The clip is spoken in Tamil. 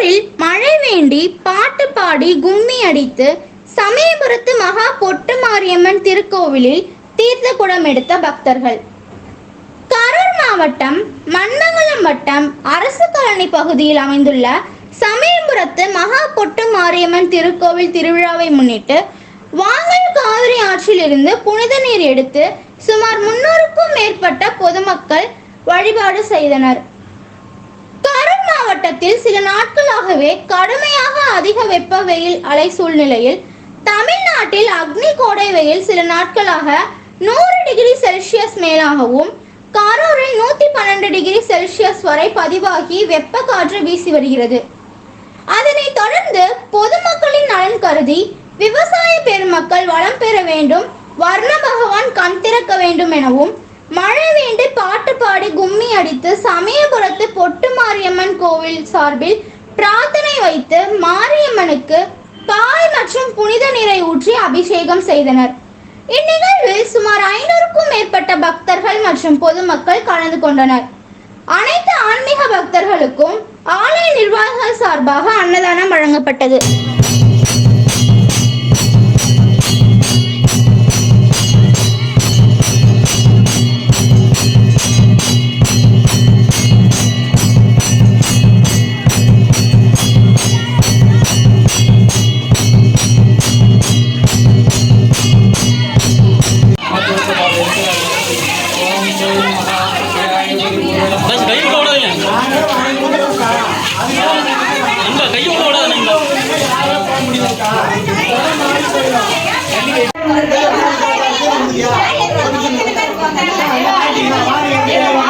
கரூரில் மழை வேண்டி பாட்டு பாடி கும்மி அடித்து சமயபுரத்து மகா பொட்டு மாரியம்மன் திருக்கோவிலில் தீர்த்த குடம் எடுத்த பக்தர்கள். கரூர் மாவட்டம் மன்மங்கலம் வட்டம் அரசு காலனி பகுதியில் அமைந்துள்ள சமயபுரத்து மகா பொட்டு மாரியம்மன் திருக்கோவில் திருவிழாவை முன்னிட்டு வாங்கல் காவிரி ஆற்றிலிருந்து புனித நீர் எடுத்து சுமார் முன்னூறுக்கும் மேற்பட்ட பொதுமக்கள் வழிபாடு செய்தனர். கரூர் மாவட்டத்தில் சில நாட்களாகவே கடுமையாக அதிக வெப்ப வெயில் அலை சூழ்நிலையில் தமிழ்நாட்டில் அக்னி கோடை வெயில் சில நாட்களாக நூறு டிகிரி செல்சியஸ் மேலாகவும் கரூரில் நூத்தி பன்னெண்டு டிகிரி செல்சியஸ் வரை பதிவாகி வெப்ப காற்று வீசி வருகிறது. அதனை தொடர்ந்து பொதுமக்களின் நலன் கருதி விவசாய பெருமக்கள் வளம் பெற வேண்டும் வர்ண பகவான் கண் திறக்க வேண்டும் எனவும் மழை வேண்டி பாட்டு பாடி கும்மி அடித்து சமய கோவில் சார்பில் பிரார்த்தனை வைத்து மாரியம்மனுக்கு பால் மற்றும் புனித நீரை ஊற்றி அபிஷேகம் செய்தனர். இந்நிகழ்வில் சுமார் ஐநூறுக்கும் மேற்பட்ட பக்தர்கள் மற்றும் பொதுமக்கள் கலந்து கொண்டனர். அனைத்து ஆன்மீக பக்தர்களுக்கும் ஆலய நிர்வாகிகள் சார்பாக அன்னதானம் வழங்கப்பட்டது. வாங்க